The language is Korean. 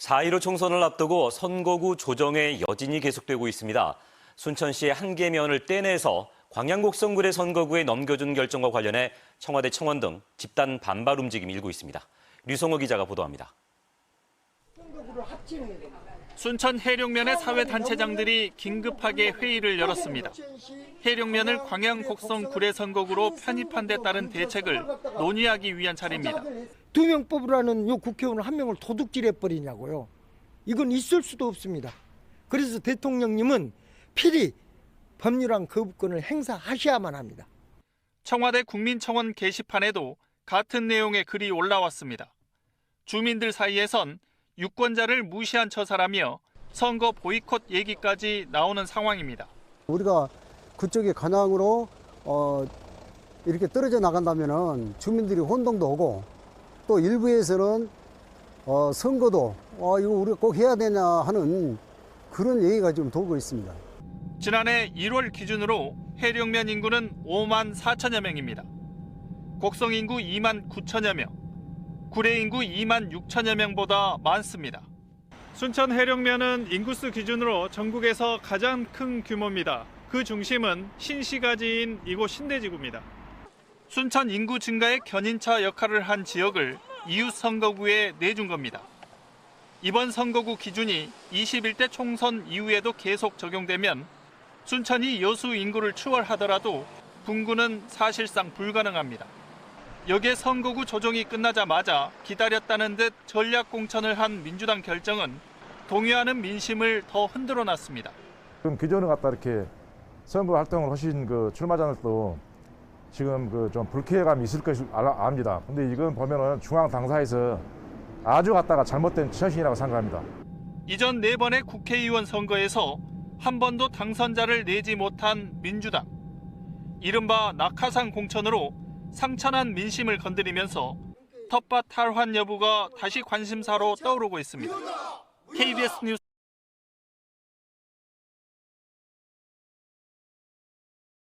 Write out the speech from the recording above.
4.15 총선을 앞두고 선거구 조정의 여진이 계속되고 있습니다. 순천시의 한 개면을 떼내서 광양곡성구의 선거구에 넘겨준 결정과 관련해 청와대 청원 등 집단 반발 움직임이 일고 있습니다. 류성호 기자가 보도합니다. 순천 해룡면의 사회단체장들이 긴급하게 회의를 열었습니다. 해룡면을 광양 곡성 구례 선거구로 편입한 데 따른 대책을 논의하기 위한 자리입니다. 두 명 뽑으라는 요 국회의원 한 명을 도둑질해 버리냐고요. 이건 있을 수도 없습니다. 그래서 대통령님은 필히 법률안 거부권을 행사하셔야만 합니다. 청와대 국민청원 게시판에도 같은 내용의 글이 올라왔습니다. 주민들 사이에선 유권자를 무시한 처사라며 선거 보이콧 얘기까지 나오는 상황입니다. 우리가 그쪽에 관양으로 어, 이렇게 떨어져 나간다면은 주민들이 혼동도 오고 또 일부에서는 어, 선거도 어, 이거 우리가 꼭 해야 되냐 하는 그런 얘기가 좀 돌고 있습니다. 지난해 1월 기준으로 해룡면 인구는 5만 4천여 명입니다. 곡성 인구 2만 9천여 명, 구례 인구 2만 6천여 명보다 많습니다. 순천 해룡면은 인구수 기준으로 전국에서 가장 큰 규모입니다. 그 중심은 신시가지인 이곳 신대지구입니다. 순천 인구 증가의 견인차 역할을 한 지역을 이웃 선거구에 내준 겁니다. 이번 선거구 기준이 21대 총선 이후에도 계속 적용되면 순천이 여수 인구를 추월하더라도 분구는 사실상 불가능합니다. 여기에 선거구 조정이 끝나자마자 기다렸다는 듯 전략 공천을 한 민주당 결정은 동요하는 민심을 더 흔들어 놨습니다. 지금 기존에 갖다 이렇게 선거 활동을 하신 그 출마자들도 지금 그 좀 불쾌감이 있을 알- 압니다. 근데 이건 보면은 중앙 당사에서 아주 갖다가 잘못된 처신이라고 생각합니다. 이전 네 번의 국회의원 선거에서 한 번도 당선자를 내지 못한 민주당. 이른바 낙하산 공천으로 상찬한 민심을 건드리면서 텃밭 탈환 여부가 다시 관심사로 떠오르고 있습니다. KBS 뉴스